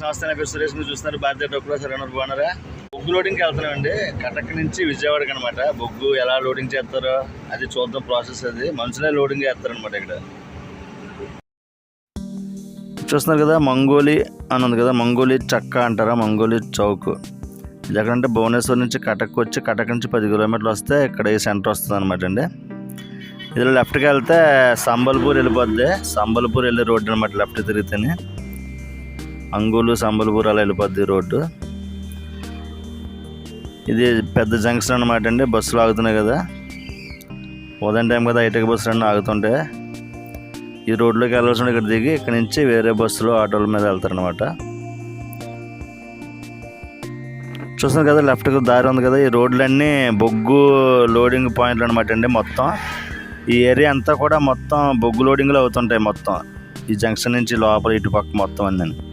సంస్థ నా పేరు సురేష్ మీరు చూస్తున్నారు. భారతీయ డబ్బులో సరైన బాగున్నారా? బొగ్గు లోడింగ్కి వెళ్తున్నామండి కటక్ నుంచి విజయవాడకి అనమాట బొగ్గు ఎలా లోడింగ్ చేస్తారో అది చూద్దాం ప్రాసెస్ అది. మనుషులే లోడింగ్ చేస్తారనమాట ఇక్కడ. చూస్తున్నారు కదా మంగోలి అని ఉంది కదా. మంగోలి చక్క అంటారా? మంగోలి చౌక్. ఇది ఎక్కడంటే భువనేశ్వర్ నుంచి కటక్ వచ్చి కటక్ నుంచి పది కిలోమీటర్లు వస్తే ఇక్కడ ఈ సెంటర్ వస్తుంది అనమాట అండి. ఇది లెఫ్ట్కి వెళ్తే సంబల్పూర్ వెళ్ళిపోద్ది. సంబల్పూర్ వెళ్ళే రోడ్డు అనమాట లెఫ్ట్ తిరిగితేనే. అంగులు సంబల్పూర్ అలా వెళ్ళిపోద్ది రోడ్డు. ఇది పెద్ద జంక్షన్ అనమాట అండి బస్సులు ఆగుతున్నాయి కదా. ఉదయం టైం కదా హైటెక్ బస్సులు అన్నీ ఆగుతుంటే ఈ రోడ్లోకి వెళ్ళాల్సిన ఇక్కడ దిగి ఇక్కడ నుంచి వేరే బస్సులు ఆటోల మీద వెళ్తారనమాట చూస్తున్నారు కదా లెఫ్ట్కి దారి ఉంది కదా ఈ రోడ్లన్నీ బొగ్గు లోడింగ్ పాయింట్లు అనమాట అండి మొత్తం. ఈ ఏరియా అంతా కూడా మొత్తం బొగ్గు లోడింగ్లు అవుతుంటాయి మొత్తం. ఈ జంక్షన్ నుంచి లోపల ఇటు పక్క మొత్తం అన్నీ.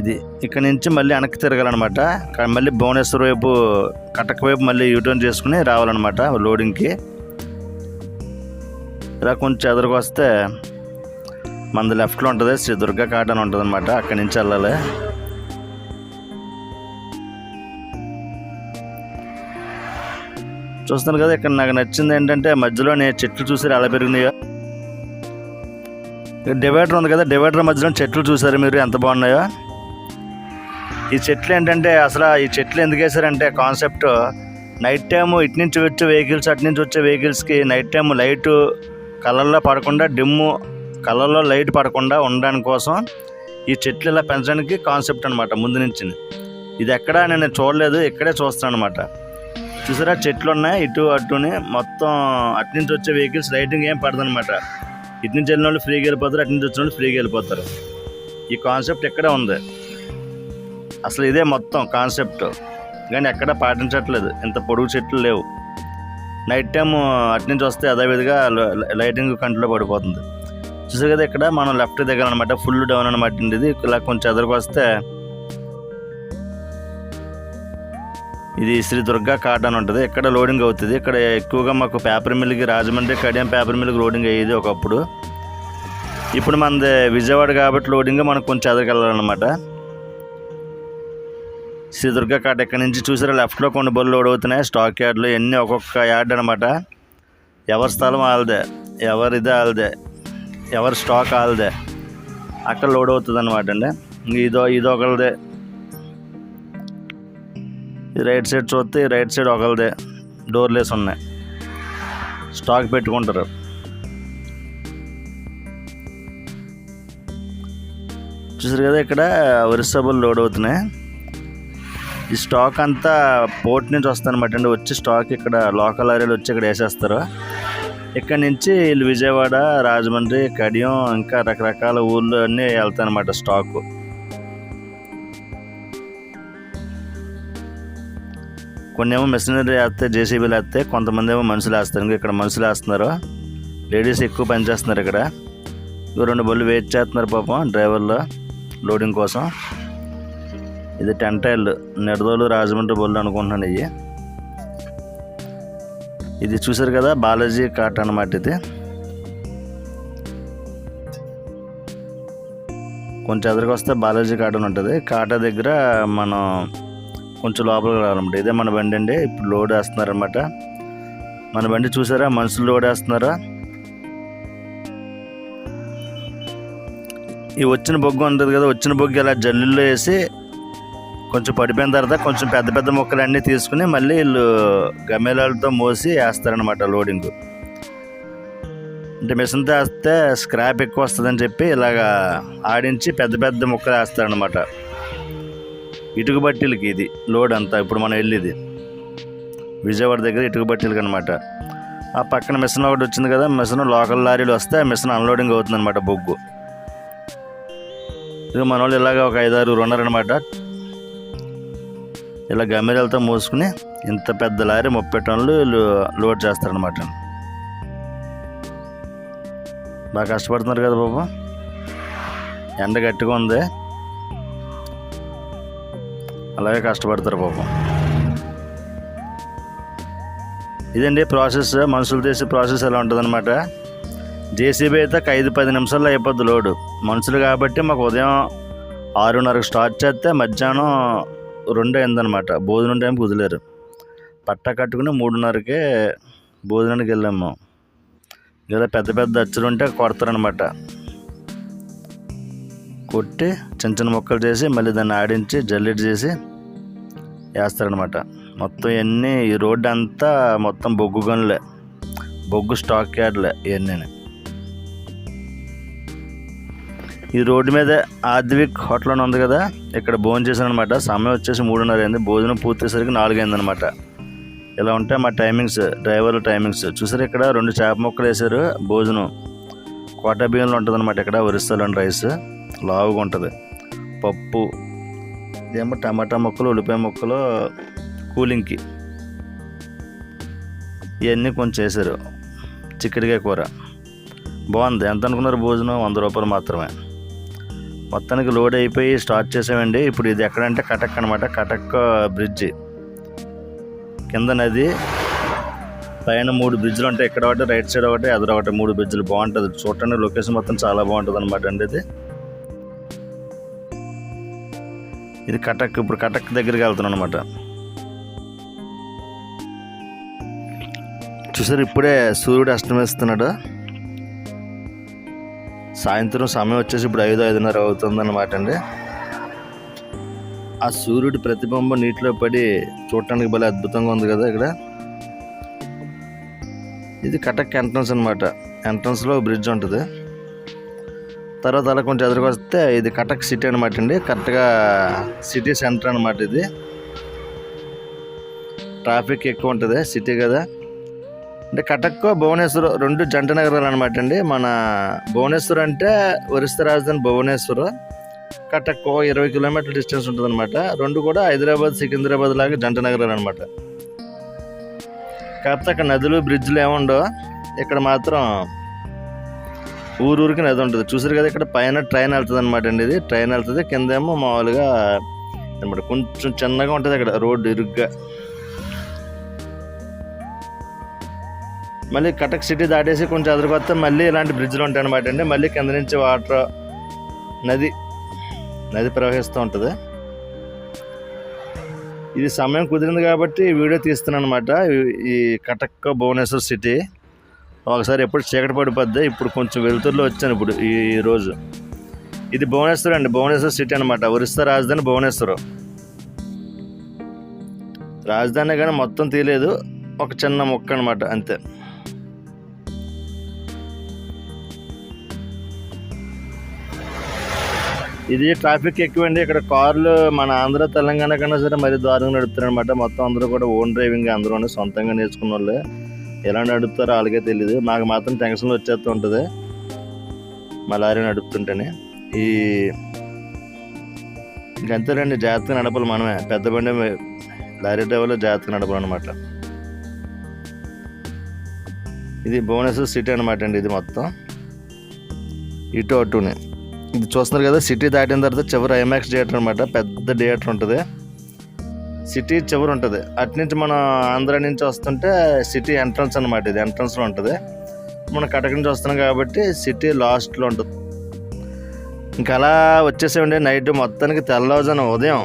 ఇది ఇక్కడ నుంచి మళ్ళీ వెనక్కి తిరగాలన్నమాట. మళ్ళీ భువనేశ్వర్ వైపు కటక్ వైపు మళ్ళీ యూటర్న్ చేసుకుని రావాలన్నమాట లోడింగ్కి. ఇలా కొంచెం ఎదురుకు వస్తే మనది లెఫ్ట్లో ఉంటుంది శ్రీ దుర్గా కాట్ అని ఉంటుంది అనమాట అక్కడి నుంచి వెళ్ళాలి. చూస్తాను కదా ఇక్కడ నాకు నచ్చింది ఏంటంటే మధ్యలో నేను చెట్లు చూసారు అలా పెరిగినాయో. ఇక్కడ డివైడర్ ఉంది కదా డివైడర్ మధ్యలో చెట్లు చూసారు మీరు ఎంత బాగున్నాయో? ఈ చెట్లు ఏంటంటే అసలు ఈ చెట్లు ఎందుకు వేసారంటే కాన్సెప్ట్ నైట్ టైము ఇటు నుంచి వచ్చే వెహికల్స్ అటు నుంచి వచ్చే వెహికల్స్కి నైట్ టైం లైటు కలర్లో పడకుండా డిమ్ము కలర్లో లైట్ పడకుండా ఉండడానికి కోసం ఈ చెట్లు ఇలా పెంచడానికి కాన్సెప్ట్ అనమాట ముందు నుంచి ఇది ఎక్కడ నేను చూడలేదు ఇక్కడే చూస్తాను అనమాట చూసారా? చెట్లు ఉన్నాయి ఇటు అటుని మొత్తం అటు నుంచి వచ్చే వెహికల్స్ లైటింగ్ ఏం పడదనమాట ఇటు నుంచి వెళ్ళిన వాళ్ళు ఫ్రీగా వెళ్ళిపోతారు అటు నుంచి వచ్చిన వాళ్ళు ఫ్రీగా వెళ్ళిపోతారు. ఈ కాన్సెప్ట్ ఇక్కడే ఉంది. అసలు ఇదే మొత్తం కాన్సెప్ట్ కానీ ఎక్కడ పాటించట్లేదు. ఇంత పొడుగు చెట్లు లేవు. నైట్ టైం అటు నుంచి వస్తే అదేవిధంగా లైటింగ్ కంట్లో పడిపోతుంది. చూసారు కదా ఇక్కడ మనం లెఫ్ట్ దగ్గర అనమాట ఫుల్ డౌన్ అనమాట అండి ఇది ఇలా కొంచెం ఎదురుకు వస్తే ఇది శ్రీ దుర్గా కార్డ్ అని ఉంటుంది. ఇక్కడ లోడింగ్ అవుతుంది? ఇక్కడ ఎక్కువగా మాకు పేపర్ మిల్కి రాజమండ్రి కడియం పేపర్ మిల్కి లోడింగ్ అయ్యేది ఒకప్పుడు. ఇప్పుడు మనది విజయవాడ కాబట్టి లోడింగ్ మనకు కొంచెం ఎదరికెళ్ళాలన్నమాట శ్రీ దుర్గా కార్డ్ ఇక్కడ నుంచి చూసారా లెఫ్ట్లో కొన్ని బళ్ళు లోడ్ అవుతున్నాయి స్టాక్ యార్డ్లు ఎన్ని ఒక్కొక్క యార్డ్ అనమాట ఎవరి స్థలం వాళ్ళదే ఇది వాళ్ళదే ఎవరి స్టాక్ వాళ్ళదే. అక్కడ లోడ్ అవుతుంది అనమాట అండి. ఇదో ఇదో ఒకరిదే రైట్ సైడ్ చూస్తే రైట్ సైడ్ ఒకరిదే డోర్లేస్ ఉన్నాయి. స్టాక్ పెట్టుకుంటారు. చూసారు కదా ఇక్కడ వరిసబుల్ లోడ్ అవుతున్నాయి ఈ స్టాక్ అంతా పోర్ట్ నుంచి వస్తుందన్నమాట అండి. వచ్చి స్టాక్ ఇక్కడ లోకల్ ఏరియాలో వచ్చి ఇక్కడ వేసేస్తారు. ఇక్కడ నుంచి వీళ్ళు విజయవాడ రాజమండ్రి కడియం ఇంకా రకరకాల ఊళ్ళో అన్నీ వెళ్తాయన్నమాట స్టాక్. కొన్ని ఏమో మిషనరీ వేస్తే జేసీబీలు వేస్తే కొంతమంది ఏమో మనుషులు వేస్తారు. ఇంకా ఇక్కడ మనుషులు వేస్తున్నారు. లేడీస్ ఎక్కువ పనిచేస్తున్నారు ఇక్కడ. రెండు బళ్ళు వెయిట్ చేస్తున్నారు పాపం డ్రైవర్లో లోడింగ్ కోసం. ఇది టెంటైల్ టైల్ నెడదోలు రాజమండ్రి బొల్లు అనుకుంటున్నాను ఇవి ఇది చూసారు కదా బాలాజీ కాట్ అనమాట ఇది. కొంచెం ఎదురుకు వస్తే బాలాజీ కాట అని ఉంటుంది. కాటా దగ్గర మనం కొంచెం లోపలికి రావాలన్నమాట. ఇదే మన బండి అండి ఇప్పుడు లోడ్ వేస్తున్నారనమాట మన బండి చూసారా? మనుషులు లోడ్ వేస్తున్నారా? ఈ వచ్చిన బొగ్గు ఉంటుంది కదా వచ్చిన బొగ్గు ఇలా జల్లుల్లో వేసి కొంచెం పడిపోయిన తర్వాత కొంచెం పెద్ద పెద్ద మొక్కలు అన్నీ తీసుకుని మళ్ళీ వీళ్ళు గమేలాలతో మోసి వేస్తారనమాట లోడింగ్ అంటే మిషన్తో వేస్తే స్క్రాప్ ఎక్కువ వస్తుందని చెప్పి ఇలాగా ఆడించి పెద్ద పెద్ద మొక్కలు వేస్తారనమాట ఇటుక బట్టీలకి ఇది లోడ్ అంతా. ఇప్పుడు మనం వెళ్ళేది విజయవాడ దగ్గర ఇటుక బట్టీలకి అనమాట ఆ పక్కన మిషన్ ఒకటి వచ్చింది కదా మిషన్ లోకల్ లారీలు వస్తే మిషన్ అన్లోడింగ్ అవుతుంది అనమాట బొగ్గు. ఇక మన వాళ్ళు ఇలాగ ఒక ఐదారు ఉన్నారనమాట ఇలా గమ్మెరలతో మోసుకుని ఇంత పెద్ద లారీ ముప్పై టన్నులు వీళ్ళు లోడ్ చేస్తారనమాట బాగా కష్టపడుతున్నారు కదా బాబు. ఎండ గట్టిగా ఉంది. అలాగే కష్టపడతారు పాపం ఇదండి ప్రాసెస్. మనుషులు చేసే ప్రాసెస్ ఎలా ఉంటుందన్నమాట. జేసీబీ అయితే ఒక ఐదు పది నిమిషాల్లో అయిపోద్ది లోడు. మనుషులు కాబట్టి మాకు ఉదయం ఆరున్నరకు స్టార్ట్ చేస్తే మధ్యాహ్నం రెండు అయిందనమాట భోజనం టైం వదిలేరు. పట్టా కట్టుకుని మూడున్నరకే భోజనానికి వెళ్ళాము ఇలా పెద్ద పెద్ద అచ్చులు ఉంటే కొడతారనమాట. కొట్టి చిన్న చిన్న ముక్కలు చేసి మళ్ళీ దాన్ని ఆడించి జల్లెట్ చేసి వేస్తారనమాట. మొత్తం ఇవన్నీ ఈ రోడ్డు అంతా మొత్తం బొగ్గు గనులే. బొగ్గు స్టాక్ యార్డ్లే ఇవన్నీ ఈ రోడ్డు మీద ఆద్విక్ హోటల్ అని ఉంది కదా ఇక్కడ భోజనం చేశాను అనమాట సమయం వచ్చేసి మూడున్నర అయింది భోజనం పూర్తయ్యేసరికి నాలుగు అనమాట ఇలా ఉంటాయి మా టైమింగ్స్ డ్రైవర్ల టైమింగ్స్ చూసారు ఇక్కడ రెండు చేప ముక్కలు వేశారు భోజనం. కోట బియ్యంలో ఉంటుంది అనమాట ఇక్కడ ఒరిస్సాలోని రైస్. లావుగా ఉంటుంది. పప్పు ఇదేమో టమాటా ముక్కలు ఉల్లిపాయ ముక్కలు కూలింగ్కి. ఇవన్నీ కొంచెం వేసారు చిక్కడికాయ కూర. బాగుంది. ఎంత అనుకున్నారు భోజనం? వంద రూపాయలు మాత్రమే. మొత్తానికి లోడ్ అయిపోయి స్టార్ట్ చేసామండి. ఇప్పుడు ఇది ఎక్కడంటే కటక్ అనమాట కటక్ బ్రిడ్జి. కింద నది పైన మూడు బ్రిడ్జ్లు ఉంటాయి. ఇక్కడ ఒకటి రైట్ సైడ్ ఒకటి ఎదురు ఒకటి మూడు బ్రిడ్జ్లు. బాగుంటుంది. చూడటానికి లొకేషన్ మొత్తం చాలా బాగుంటుంది అనమాట అండి ఇది. ఇది కటక్ ఇప్పుడు కటక్ దగ్గరికి వెళ్తున్నాను అనమాట చూసారు ఇప్పుడే సూర్యుడు అస్తమిస్తున్నాడు సాయంత్రం సమయం వచ్చేసి ఇప్పుడు ఐదు ఐదున్నర అవుతుందన్నమాట అండి. ఆ సూర్యుడి ప్రతిబింబం నీటిలో పడి చూడటానికి భలే అద్భుతంగా ఉంది కదా ఇక్కడ. ఇది కటక్ ఎంట్రన్స్ అనమాట ఎంట్రన్స్లో బ్రిడ్జ్ ఉంటుంది. తర్వాత అలా కొంచెం ఎదురుకు వస్తే ఇది కటక్ సిటీ అనమాట అండి. కరెక్ట్గా సిటీ సెంటర్ అనమాట ఇది. ట్రాఫిక్ ఎక్కువ ఉంటుంది సిటీ కదా. అంటే కటక్ భువనేశ్వర్ రెండు జంట నగరాలు అనమాట అండి. మన భువనేశ్వర్ అంటే ఒరిస్సా రాజధాని భువనేశ్వర్ కటక్ ఇరవై కిలోమీటర్ల డిస్టెన్స్ ఉంటుంది అనమాట రెండు కూడా హైదరాబాద్ సికింద్రాబాద్ లాగా జంట నగరాలు అనమాట కాకపోతే అక్కడ నదులు బ్రిడ్జ్లు ఏముండవు. ఇక్కడ మాత్రం ఊరూరికి నది ఉంటుంది. చూసారు కదా ఇక్కడ పైన ట్రైన్ వెళ్తుంది అనమాట అండి ఇది. ట్రైన్ వెళ్తుంది. కిందేమో మామూలుగా అనమాట కొంచెం చిన్నగా ఉంటుంది అక్కడ రోడ్డు ఇరుగ్గా. మళ్ళీ కటక్ సిటీ దాటేసి కొంచెం ఎదురుకొస్తే మళ్ళీ ఇలాంటి బ్రిడ్జ్లు ఉంటాయి అనమాట అండి. మళ్ళీ కింద నుంచి వాటర్ నది నది ప్రవహిస్తూ ఉంటుంది. ఇది సమయం కుదిరింది కాబట్టి వీడియో తీస్తున్నాను అనమాట ఈ కటక్ భువనేశ్వర్ సిటీ ఒకసారి ఎప్పుడు చీకటి పడిపోద్ది ఇప్పుడు కొంచెం వెలుతురులో వచ్చాను ఇప్పుడు ఈ రోజు. ఇది భువనేశ్వర్ అండి భువనేశ్వర్ సిటీ అనమాట ఒరిస్సా రాజధాని భువనేశ్వరం. రాజధాని కానీ మొత్తం తీయలేదు ఒక చిన్న ముక్క అనమాట అంతే. ఇది ట్రాఫిక్ ఎక్కువండి. ఇక్కడ కార్లు మన ఆంధ్ర తెలంగాణ కన్నా సరే మరి దారుణంగా నడుపుతారు అనమాట మొత్తం అందరూ కూడా ఓన్ డ్రైవింగ్ అందరూ సొంతంగా నేర్చుకున్న వాళ్ళే ఎలా నడుపుతారో వాళ్ళకే తెలియదు మాకు మాత్రం టెన్షన్లు వచ్చేస్తూ ఉంటుంది. మా లారీ నడుపుతుంటేనే. ఈ ఇంకంతేనండి జాగ్రత్తగా నడపాలి మనమే. పెద్ద బండి లారీ డ్రైవర్లో జాగ్రత్తగా నడపాలన్నమాట. ఇది భువనేశ్వర్ సిటీ అనమాట అండి ఇది మొత్తం. ఇటు అటునే ఇది చూస్తున్నారు కదా సిటీ దాటిన తర్వాత చివరి ఐమాక్స్ థియేటర్ అనమాట పెద్ద థియేటర్ ఉంటుంది. సిటీ చివరి ఉంటుంది. అటు నుంచి మనం ఆంధ్ర నుంచి వస్తుంటే సిటీ ఎంట్రన్స్ అనమాట ఇది. ఎంట్రన్స్లో ఉంటుంది. మనం కటక నుంచి వస్తున్నాం కాబట్టి సిటీ లాస్ట్లో ఉంటుంది. ఇంకా అలా వచ్చేసామండి నైట్ మొత్తానికి తెల్లవజన ఉదయం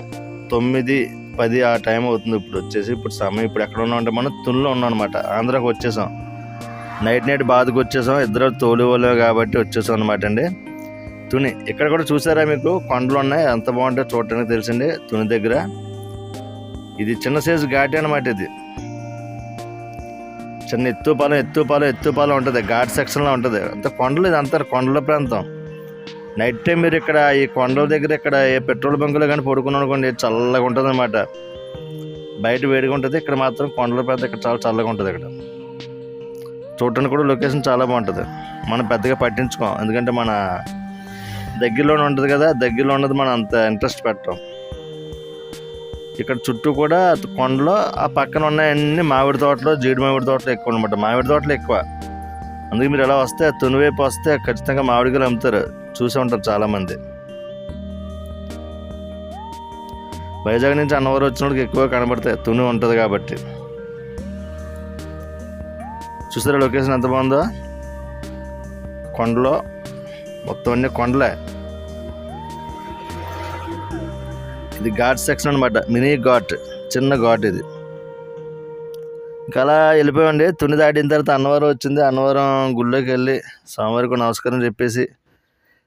తొమ్మిది పది ఆ టైం అవుతుంది ఇప్పుడు. వచ్చేసి ఇప్పుడు సమయం ఇప్పుడు ఎక్కడ ఉన్నాం అంటే మనం తునిలో ఉన్నాం అనమాట ఆంధ్రాకి వచ్చేసాం. నైట్ నైట్ బాధకు వచ్చేసాం. ఇద్దరు తోలు కాబట్టి వచ్చేసాం అనమాట అండి. తుని ఇక్కడ కూడా చూసారా మీకు? కొండలు ఉన్నాయి. ఎంత బాగుంటాయో చూడటానికి తెలిసింది తుని దగ్గర. ఇది చిన్న సైజు ఘాటి అనమాట ఇది. చిన్న ఎత్తుపాలెం ఎత్తుపాలెం ఎత్తుపాలెం ఉంటుంది. ఘాట్ సెక్షన్లో ఉంటుంది. అంత కొండలు ఇది అంతా కొండల ప్రాంతం. నైట్ టైం మీరు ఇక్కడ ఈ కొండల దగ్గర ఇక్కడ ఏ పెట్రోల్ బంకులో కానీ పడుకున్నాం అనుకోండి చల్లగా ఉంటుంది అనమాట బయట వేడిగా ఉంటుంది. ఇక్కడ మాత్రం కొండల ప్రాంతం ఇక్కడ చాలా చల్లగా ఉంటుంది ఇక్కడ. చూడటానికి కూడా లొకేషన్ చాలా బాగుంటుంది. మనం పెద్దగా పట్టించుకోం. ఎందుకంటే మన దగ్గరలోనే ఉంటుంది కదా దగ్గరలో ఉన్నది మనం అంత ఇంట్రెస్ట్ పెట్టాం. ఇక్కడ చుట్టూ కూడా కొండలో ఆ పక్కన ఉన్నాయన్నీ మామిడి తోటలు జీడి మామిడి తోటలు ఎక్కువ అనమాట మామిడి తోటలు ఎక్కువ. అందుకే మీరు ఎలా వస్తే తుని వైపు వస్తే ఖచ్చితంగా మామిడికాయలు అమ్ముతారు. చూసే ఉంటారు చాలామంది. వైజాగ్ నుంచి అన్నవరం వచ్చినోడికి ఎక్కువ కనబడతాయి. తుని ఉంటుంది కాబట్టి. చూసారా లొకేషన్ ఎంత బాగుందో? కొండలో మొత్తం అన్ని కొండలే. ఇది ఘాట్ సెక్షన్ అనమాట మినీ ఘాట్ చిన్న ఘాట్ ఇది. ఇంకా అలా వెళ్ళిపోయండి తుని దాటిన తర్వాత అన్నవరం వచ్చింది. అన్నవరం గుళ్ళోకి వెళ్ళి స్వామివారికి నమస్కారం చెప్పేసి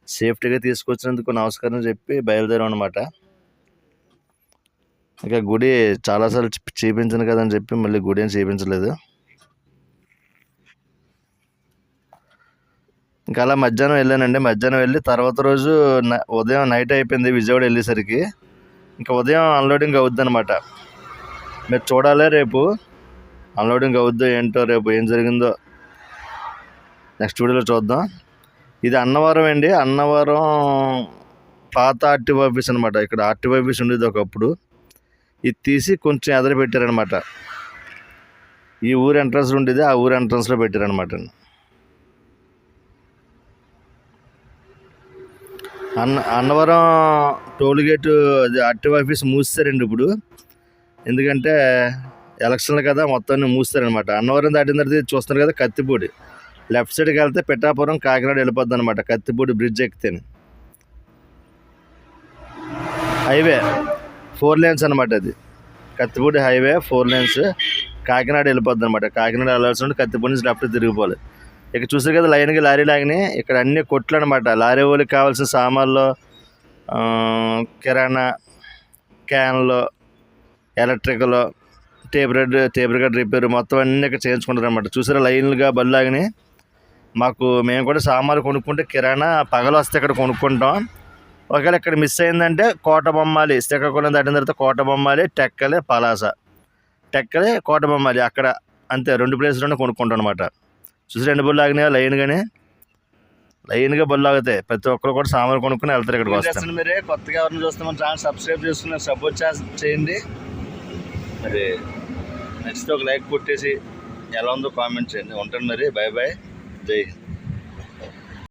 సేఫ్టీగా తీసుకొచ్చినందుకు నమస్కారం చెప్పి బయలుదేరాం అనమాట ఇంకా గుడి చాలాసార్లు చూ- చూపించాను కదని చెప్పి మళ్ళీ గుడి ఏం చూపించలేదు. ఇంకా అలా మధ్యాహ్నం వెళ్ళానండి. మధ్యాహ్నం వెళ్ళి తర్వాత రోజు ఉదయం నైట్ అయిపోయింది విజయవాడ వెళ్ళేసరికి. ఇంకా ఉదయం అన్లోడింగ్ అవుద్ది అనమాట మీరు చూడాలి రేపు? అన్లోడింగ్ అవుద్దో ఏంటో రేపు ఏం జరిగిందో? నెక్స్ట్ వీడియోలో చూద్దాం. ఇది అన్నవరం అండి. అన్నవరం పాత ఆర్టీ ఆఫీస్ అనమాట ఇక్కడ ఆర్టీ ఆఫీస్ ఉండేది ఒకప్పుడు. ఇది తీసి కొంచెం ఎదర పెట్టారనమాట ఈ ఊరు ఎంట్రన్స్ ఉండేది. ఆ ఊరు ఎంట్రన్స్లో పెట్టారనమాట అన్న అన్నవరం టోల్గేట్ అది ఆఫీస్ మూస్తారండి ఇప్పుడు. ఎందుకంటే ఎలక్షన్లు కదా మొత్తాన్ని మూస్తారనమాట అన్నవరం దాటిన తర్వాత చూస్తున్నారు కదా కత్తిపూడి. లెఫ్ట్ సైడ్కి వెళ్తే పిఠాపురం కాకినాడ వెళ్ళిపోద్ది అనమాట కత్తిపూడి బ్రిడ్జ్ ఎక్కితే హైవే ఫోర్ లేన్స్ అనమాట అది. Kathipudi highway four lanes Kakinada వెళ్ళిపోద్ది అనమాట కాకినాడ వెళ్ళాల్సి ఉంటే కత్తిపూడి నుంచి లెఫ్ట్ తిరిగిపోవాలి. ఇక చూసారు కదా లైన్కి లారీ లాగానే ఇక్కడ అన్ని కొట్లు అనమాట లారీ వాళ్ళకి కావాల్సిన సామాన్లు కిరాణా క్యాన్లు electrical tape red tape red repair మొత్తం అన్నీ ఇక్కడ చేయించుకుంటారు అనమాట చూసారా లైన్లుగా బళ్ళు మాకు మేము కూడా సామాన్లు కొనుక్కుంటే కిరాణా పగలు వస్తే ఇక్కడ కొనుక్కుంటాం. ఒకవేళ ఇక్కడ మిస్ అయిందంటే కోట బొమ్మాలి శ్రీకాకుళం దాటిన తర్వాత కోట బొమ్మాలి టెక్కలే పలాస. టెక్కలే కోట బొమ్మాలి అక్కడ అంతే రెండు ప్లేస్లోనే కొనుక్కుంటాం అనమాట చూసి రెండు బళ్ళు ఆగినాయా? లైన్ కానీ లైన్గా బళ్ళు ఆగుతాయి ప్రతి ఒక్కరు కూడా సామాన్లు కొనుక్కుని వెళ్తారు ఇక్కడికి వస్తారు మీరే? కొత్తగా ఎవరిని చూస్తే మన ఛానల్ సబ్స్క్రైబ్ చేసుకుని సపోర్ట్ చేయండి. మరి నచ్చితే ఒక లైక్ కొట్టేసి ఎలా ఉందో కామెంట్ చేయండి. ఉంటాను మరి. బాయ్ బాయ్ జై హింద్.